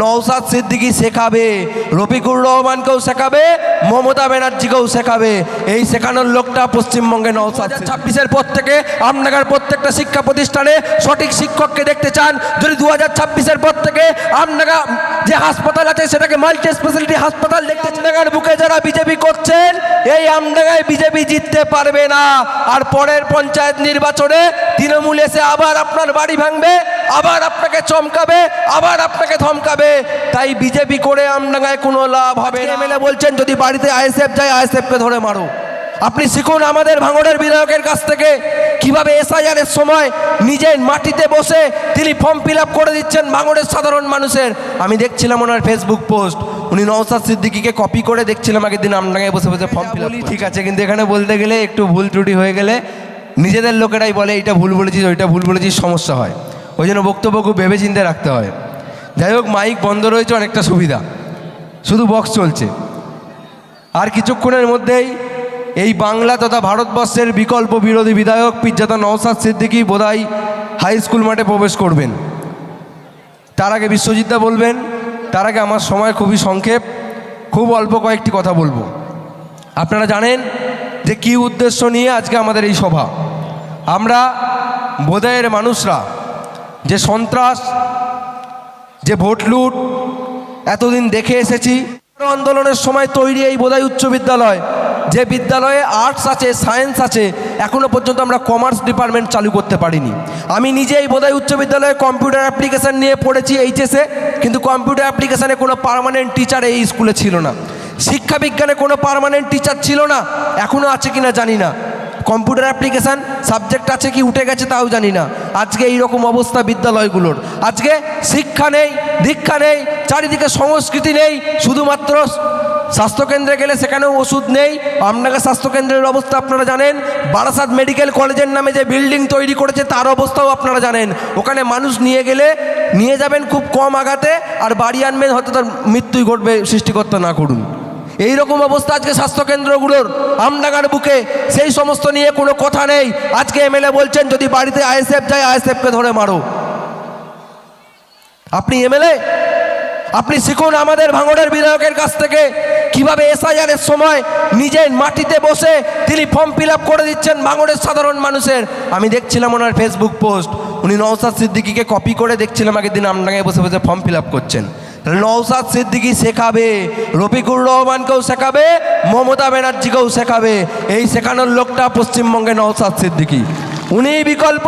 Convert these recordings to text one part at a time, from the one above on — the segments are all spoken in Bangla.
নৌসাদ সিদ্দিকি শেখাবে, রফিকুর রহমানকেও শেখাবে, মমতা ব্যানার্জিকেও শেখাবে। এই শেখানোর লোকটা পশ্চিমবঙ্গে নৌসাদ ছাব্বিশের পর থেকে আমনাগার প্রত্যেকটা শিক্ষা প্রতিষ্ঠানে সঠিক শিক্ষককে দেখতে চান। যদি দু হাজার ছাব্বিশের পর থেকে আমনাগা যে হাসপাতাল আছে, সেটাকে মাল্টি স্পেশালিটি হাসপাতাল দেখতে আমনাগার বুকে যারা বিজেপি করছেন, এই আমনাগায় বিজেপি জিততে পারবে না। আর পরের পঞ্চায়েত নির্বাচনে তৃণমূল এসে আবার আপনার বাড়ি ভাঙবে, আবার আপনাকে চমকাবে, আবার আপনাকে ধমকাবে। তাই বিজেপি করে আমডাঙ্গায় কোনো লাভ হবে এমএলএ বলছেন যদি বাড়িতে আইএসএফ যায় আইএসএফকে ধরে মারো। আপনি শিখুন আমাদের ভাঙড়ের বিধায়কের কাছ থেকে কীভাবে এসআইআর এর সময় নিজের মাটিতে বসে তিনি ফর্ম ফিল আপ করে দিচ্ছেন ভাঙড়ের সাধারণ মানুষের। আমি দেখছিলাম ওনার ফেসবুক পোস্ট উনি নওসাদ সিদ্দিকিকে কপি করে দেখছিলাম আগের দিন আমডাঙ্গায় বসে বসে ফর্ম ফিল ঠিক আছে কিন্তু এখানে বলতে গেলে একটু ভুল ত্রুটি হয়ে গেলে নিজেদের লোকেরাই বলে এটা ভুল বলেছিস ওইটা ভুল বলেছিস সমস্যা হয়। ওই জন্য বক্তব্য খুব ভেবে চিন্তে রাখতে হয়। যাই হোক মাইক বন্ধ রয়েছে, অনেকটা সুবিধা। শুধু বক্স চলছে। আর কিছুক্ষণের মধ্যেই এই বাংলা তথা ভারতবর্ষের বিকল্প বিরোধী বিধায়ক পিজ্জাতা নওসাদ সিদ্দিকী বোধহয় হাই স্কুল মাঠে প্রবেশ করবেন। তার আগে বিশ্বজিৎদা বলবেন, তার আগে আমার সময় খুবই সংক্ষেপ। খুব অল্প কয়েকটি কথা বলব। আপনারা জানেন যে কি উদ্দেশ্য নিয়ে আজকে আমাদের এই সভা? আমরা বোধায়ের মানুষরা যে সন্ত্রাস যে ভোট লুট এতদিন দেখে এসেছি। আন্দোলনের সময় তৈরি এই বোধাই উচ্চ বিদ্যালয়। যে বিদ্যালয়ে আর্টস আছে সায়েন্স আছে, এখনও পর্যন্ত আমরা কমার্স ডিপার্টমেন্ট চালু করতে পারিনি। আমি নিজেই বোধাই উচ্চ বিদ্যালয়ে কম্পিউটার অ্যাপ্লিকেশান নিয়ে পড়েছি এইচএসে কিন্তু কম্পিউটার অ্যাপ্লিকেশানে কোনো পার্মানেন্ট টিচার এই স্কুলে ছিল না। শিক্ষা বিজ্ঞানে কোনো পার্মানেন্ট টিচার ছিল না এখনও আছে কিনা জানি না। কম্পিউটার অ্যাপ্লিকেশান সাবজেক্ট আছে কি, উঠে গেছে তাও জানি না। আজকে এই রকম অবস্থা বিদ্যালয়গুলোর। আজকে শিক্ষা নেই, দীক্ষা নেই, চারিদিকে সংস্কৃতি নেই, শুধুমাত্র স্বাস্থ্যকেন্দ্রে গেলে সেখানেও ওষুধ নেই। আমনাগা স্বাস্থ্যকেন্দ্রের অবস্থা আপনারা জানেন, বারাসাত মেডিকেল কলেজের নামে যে বিল্ডিং তৈরি করেছে তার অবস্থাও আপনারা জানেন। ওখানে মানুষ নিয়ে গেলে নিয়ে যাবেন খুব কম আঘাতে, আর বাড়ি আনবেন হয়তো তার মৃত্যুই ঘটবে সৃষ্টিকর্তা না করুন। এই রকম অবস্থা আজকে স্বাস্থ্যকেন্দ্রগুলোর আমডাঙ্গার বুকে। সেই সমস্ত নিয়ে কোনো কথা নেই। আজকে এমএলএ বলছেন, যদি বাড়িতে আইএসএফ যায়, আইএসএফকে ধরে মারো। আপনি এমএলএ? আপনি শিখুন আমাদের ভাঙড়ের বিধায়কের কাছ থেকে, কীভাবে এসআইআরের সময় নিজের মাটিতে বসে তিনি ফর্ম ফিল করে দিচ্ছেন ভাঙড়ের সাধারণ মানুষের। আমি দেখছিলাম ওনার ফেসবুক পোস্ট। উনি নওসাদ সিদ্দিকিকে কপি করে দেখছিলাম আগের দিন আমডাঙ্গায় বসে বসে ফর্ম ফিল করছেন। নওসাদ সিদ্দিকি শেখাবে, রফিকুর রহমানকেও শেখাবে, মমতা ব্যানার্জিকেও শেখাবে। এই শেখানোর লোকটা পশ্চিমবঙ্গে নওসাদ সিদ্দিকি। উনি বিকল্প,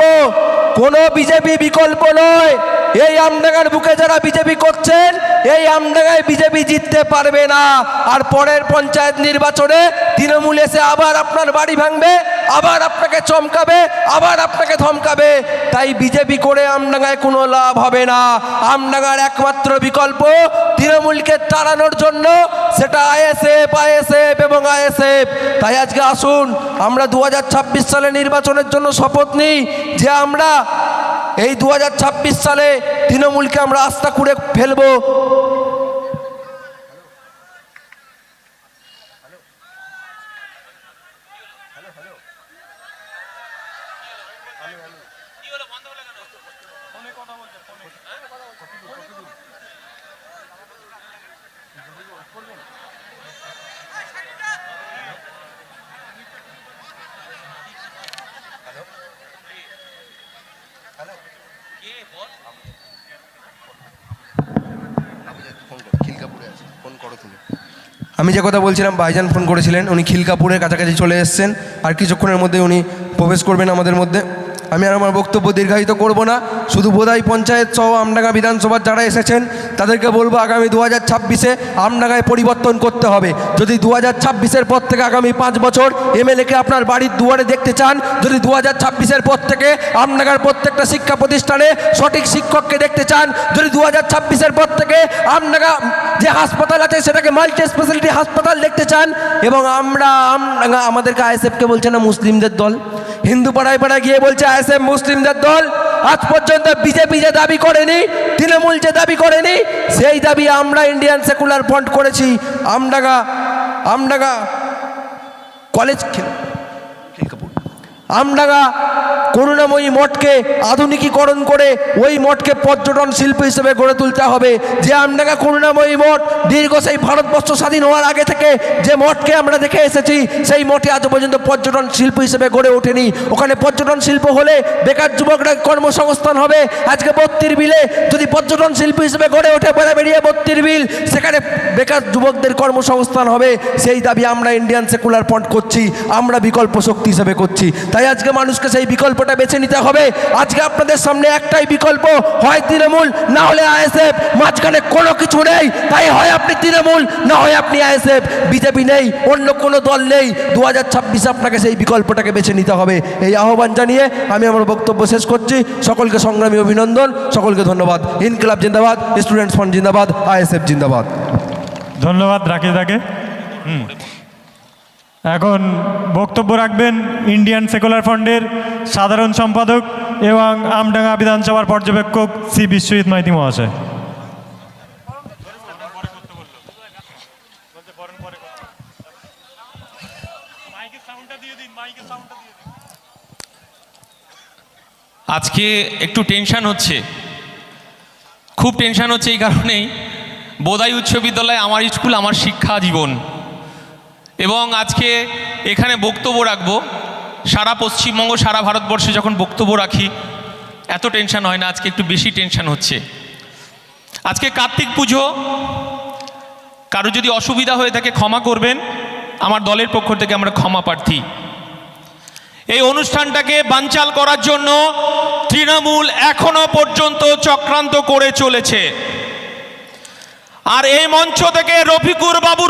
কোনো বিজেপি বিকল্প নয়। এই আমডাঙ্গার বুকে যারা বিজেপি করছেন, এই আমডাঙ্গায় বিজেপি জিততে পারবে না। আর পরের পঞ্চায়েত নির্বাচনে তৃণমূল এসে আবার আপনার বাড়ি ভাঙবে আবার আপনাকে চমকাবে, আবার আপনাকে ধমকাবে। তাই বিজেপি করে আমডাঙ্গায় কোনো লাভ হবে না। আমডাঙ্গার একমাত্র বিকল্প তৃণমূলকে তাড়ানোর জন্য সেটা আইএসএফ আইএসএফ এবং আইএসএফ। তাই আজকে আসুন, আমরা দু হাজার ছাব্বিশ সালে নির্বাচনের জন্য শপথ নিই যে আমরা এই দু হাজার ছাব্বিশ সালে তৃণমূলকে আমরা আস্থা করে ফেলব। আমি যে কথা বলছিলাম, ভাইজান ফোন করেছিলেন, উনি খিলকাপুরের কাছাকাছি চলে এসেছেন, আর কিছুক্ষণের মধ্যে উনি প্রবেশ করবেন আমাদের মধ্যে। আমি আর আমার বক্তব্য দীর্ঘায়িত করব না। শুধু বোধাই পঞ্চায়েত সহ আমডাঙ্গা বিধানসভার যারা এসেছেন, তাদেরকে বলব আগামী দু হাজার ছাব্বিশে আমডাঙ্গায় পরিবর্তন করতে হবে। যদি দু হাজার ছাব্বিশের পর থেকে আগামী পাঁচ বছর এমএলএকে আপনার বাড়ির দুয়ারে দেখতে চান, যদি দু হাজার ছাব্বিশের পর থেকে আমডাঙ্গার প্রত্যেকটা শিক্ষা প্রতিষ্ঠানে সঠিক শিক্ষককে দেখতে চান, যদি দু হাজার ছাব্বিশের পর থেকে আমডাঙ্গা যে হাসপাতাল আছে, সেটাকে মাল্টি স্পেশালিটি হাসপাতাল দেখতে চান, এবং আমরা আমডাঙ্গা, আমাদেরকে আইএসএফকে বলছে না, মুসলিমদের দল। হিন্দু পাড়ায় পাড়ায় গিয়ে বলছে আইএসএফ মুসলিমদের দল আজ পর্যন্ত বিজেপি যে দাবি করেনি, তৃণমূল যে দাবি করেনি, সেই দাবি আমরা ইন্ডিয়ান সেকুলার ফ্রন্ট করেছি। আমডাগা আমডাগা কলেজ আমডাঙ্গা করুণাময়ী মঠকে আধুনিকীকরণ করে ওই মঠকে পর্যটন শিল্প হিসেবে গড়ে তুলতে হবে। যে আমডাঙ্গা করুণাময়ী মঠ দীর্ঘ সেই ভারতবর্ষ স্বাধীন হওয়ার আগে থেকে যে মঠকে আমরা দেখে এসেছি, সেই মঠে আজ পর্যন্ত পর্যটন শিল্প হিসেবে গড়ে ওঠেনি। ওখানে পর্যটন শিল্প হলে বেকার যুবকরা কর্মসংস্থান হবে। আজকে বত্তির বিলে যদি পর্যটন শিল্প হিসেবে গড়ে ওঠে বেড়া বেরিয়ে বত্তির বিল, সেখানে বেকার যুবকদের কর্মসংস্থান হবে। সেই দাবি আমরা ইন্ডিয়ান সেকুলার ফ্রন্ট করছি, আমরা বিকল্প শক্তি হিসেবে করছি। তাই আজকে মানুষকে সেই বিকল্পটা বেছে নিতে হবে। আজকে আপনাদের সামনে একটাই বিকল্প, হয় তৃণমূল, না হলে আইএসএফ। মাঝখানে কোনো কিছু নেই, তাই হয় আপনি তৃণমূল, না হয় আপনি আইএসএফ। বিজেপি নেই, অন্য কোনো দল নেই। দু হাজার ছাব্বিশে আপনাকে সেই বিকল্পটাকে বেছে নিতে হবে। এই আহ্বান জানিয়ে আমি আমার বক্তব্য শেষ করছি। সকলকে সংগ্রামী অভিনন্দন, সকলকে ধন্যবাদ। ইনকিলাব জিন্দাবাদ, স্টুডেন্টস ফ্রন্ট জিন্দাবাদ, আইএসএফ জিন্দাবাদ। ধন্যবাদ রাকেশদাকে হুম। এখন বক্তব্য রাখবেন ইন্ডিয়ান সেকুলার ফ্রন্টের সাধারণ সম্পাদক এবং আমডাঙ্গা বিধানসভার পর্যবেক্ষক সি বিশ্বজিৎ মাইতি মহাশয়। আজকে একটু টেনশন হচ্ছে। খুব টেনশন হচ্ছে এই কারণেই বোধাই উচ্চ বিদ্যালয় আমার স্কুল আমার শিক্ষা জীবন। এবং আজকে এখানে বক্তব্য রাখব। সারা পশ্চিমবঙ্গ, সারা ভারতবর্ষে যখন বক্তব্য রাখি, এত টেনশন হয় না, আজকে একটু বেশি টেনশন হচ্ছে। আজকে কার্তিক পুজো, কারও যদি অসুবিধা হয়ে থাকে ক্ষমা করবেন, আমার দলের পক্ষ থেকে আমরা ক্ষমা প্রার্থী। এই অনুষ্ঠানটাকে বানচাল করার জন্য তৃণমূল এখনও পর্যন্ত চক্রান্ত করে চলেছে। আর এই মঞ্চ থেকে রফিকুর বাবু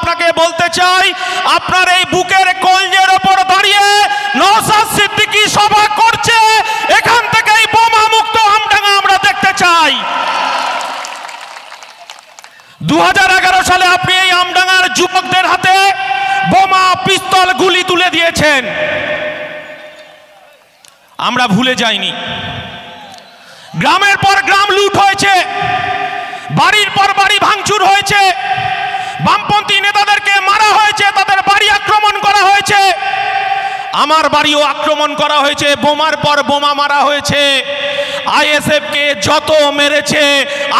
আপনাকে বলতে চাই, আপনার এই বুকের কলজের ওপর দাঁড়িয়ে নওসাদ সিদ্দিকী সভা করছে, এখান থেকেই বোমা মুক্ত আমডাঙ্গা আমরা দেখতে চাই। দু সালে আপনি এই আমডাঙ্গার যুবকদের হাতে বোমা, পিস্তল, গুলি তুলে দিয়েছেন। আমরা ভুলে যাইনি। গ্রামের পর গ্রাম লুট হয়েছে, বাড়ির পর বাড়ি ভাঙচুর হয়েছে বামপন্থী নেতাদেরকে মারা হয়েছে, তাদের বাড়ি আক্রমণ করা হয়েছে। আমার বাড়িও আক্রমণ করা হয়েছে, বোমার পর বোমা মারা হয়েছে। আইএসএফ কে যত মেরেছে,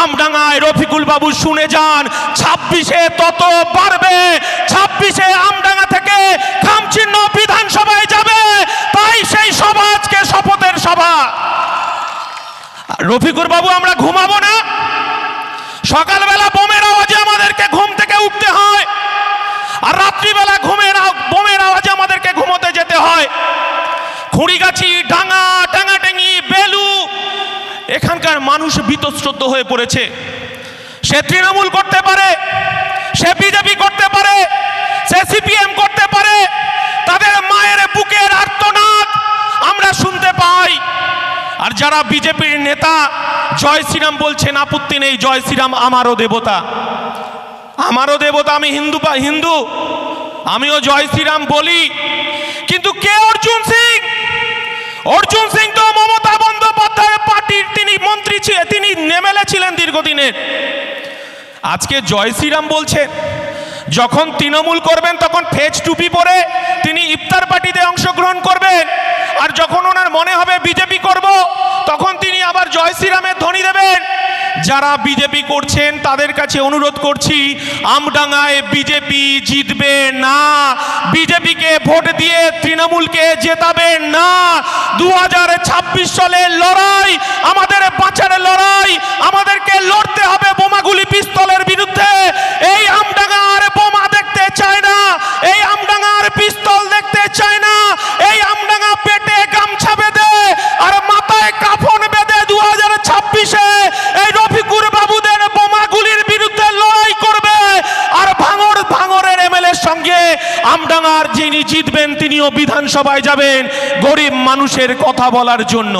আমডাঙ্গায় রফিকুল বাবু শুনে যান, ছাব্বিশে তত বাড়বে, ছাব্বিশে আমডাঙ্গা থেকে খামচিহ্ন বিধানসভায় যাবে, তাই সেই সভা আজকে শপথের সভা। রফিকুর বাবু, আমরা ঘুমাবো না? সকালবেলা বোমের আওয়াজে আমাদেরকে ঘুম থেকে উঠতে হয়। আর রাত্রিবেলা ঘুমের বোমের আওয়াজে আমাদেরকে ঘুমোতে যেতে হয়। খুঁড়িগাছি ডাঙ্গা টাঙ্গাটেঙ্গি বেলু, এখানকার মানুষ বীতশ্রদ্ধ হয়ে পড়েছে। সে তৃণমূল করতে পারে, সে বিজেপি করতে পারে, সে সিপিএম করতে পারে, তাদের মায়ের বুকের আর্তনাদ আমরা শুনতে পাই। আর যারা বিজেপির নেতা, জয় শ্রীরাম বলছেন, আপত্তি নেই, জয় শ্রীরাম, আমারও দেবতা। আমারও দেবতা, আমি হিন্দু পা, হিন্দু। আমিও জয় শ্রীরাম বলি। কিন্তু কে অর্জুন সিং? অর্জুন সিং তো মমতা বন্দ্যোপাধ্যায়ের পার্টির তিনি মন্ত্রী ছিলেন তিনি নেমেলে ছিলেন দীর্ঘদিনের আজকে জয় শ্রীরাম বলছে, যখন তৃণমূল করবেন, তখন ফেজ টুপি পরে তিনি ইফতার পার্টিতে অংশগ্রহণ করবেন। আর যখন ওনার মনে হবে বিজেপি করব, তখন তিনি আবার জয় শ্রীরামের ধ্বনি দেবেন। যারা বিজেপি করছেন, তাদের কাছে অনুরোধ করছি, আমডাঙ্গায় বিজেপি জিতবে না। বিজেপিকে ভোট দিয়ে তৃণমূলকে জেতাবেন না। দু হাজার ছাব্বিশ সালের লড়াই, আমাদের বাঁচার লড়াই, আমাদেরকে লড়তে হবে বোমাগুলি পিস্তলের বিরুদ্ধে। এই আমডাঙ্গার বোমা দেখতে চায় না এই আমডাঙ্গার পিস্তল দেখতে চায় না এই আমডাঙ্গা পেটে গামছা বেঁধে আর মাথায় কাফন বেঁধে দু হাজার ছাব্বিশে এই রফিকুর বাবুদের বোমাগুলির বিরুদ্ধে লড়াই করবে আর ভাঙর ভাঙরের এমএলএর সঙ্গে আমডাঙ্গার যিনি জিতবেন তিনিও বিধানসভায় যাবেন। গরিব মানুষের কথা বলার জন্য।